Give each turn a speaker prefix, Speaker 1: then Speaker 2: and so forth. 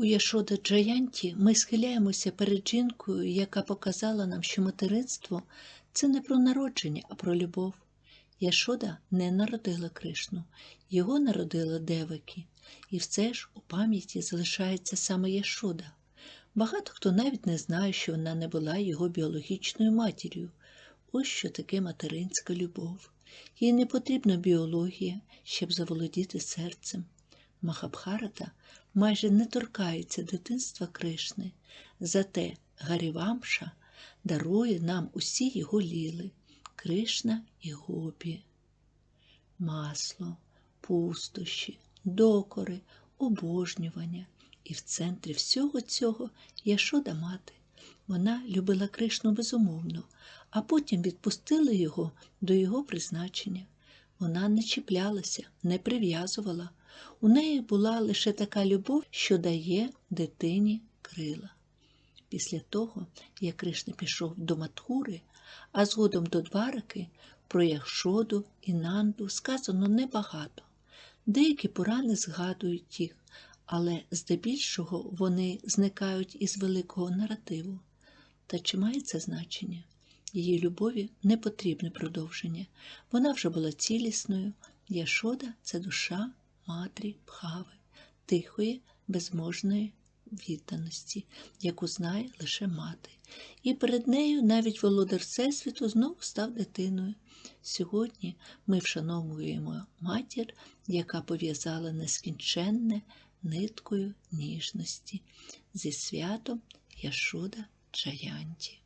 Speaker 1: У Яшода Джаянті ми схиляємося перед жінкою, яка показала нам, що материнство це не про народження, а про любов. Яшода не народила Кришну, його народила Девакі, і все ж у пам'яті залишається саме Яшода. Багато хто навіть не знає, що вона не була його біологічною матір'ю. Ось що таке материнська любов. Їй не потрібна біологія, щоб заволодіти серцем. Махабхарата майже не торкається дитинства Кришни, зате Гарівамша дарує нам усі його ліли Кришна і Гопі. Масло, пустощі, докори, обожнювання. І в центрі всього цього Яшода мати. Вона любила Кришну безумовно, а потім відпустила його до його призначення. Вона не чіплялася, не прив'язувала. У неї була лише така любов, що дає дитині крила. Після того, як Кришна пішов до Матхури, а згодом до Двараки, про Яшоду і Нанду сказано небагато. Деякі пурани згадують їх, але здебільшого вони зникають із великого наративу. Та чи має це значення? Її любові не потрібне продовження. Вона вже була цілісною. Яшода це душа матрі Бхави, тихої, безможної відданості, яку знає лише мати. І перед нею навіть володар Всесвіту знову став дитиною. Сьогодні ми вшановуємо матір, яка пов'язала нескінченне ниткою ніжності зі святом Яшода Джаянті.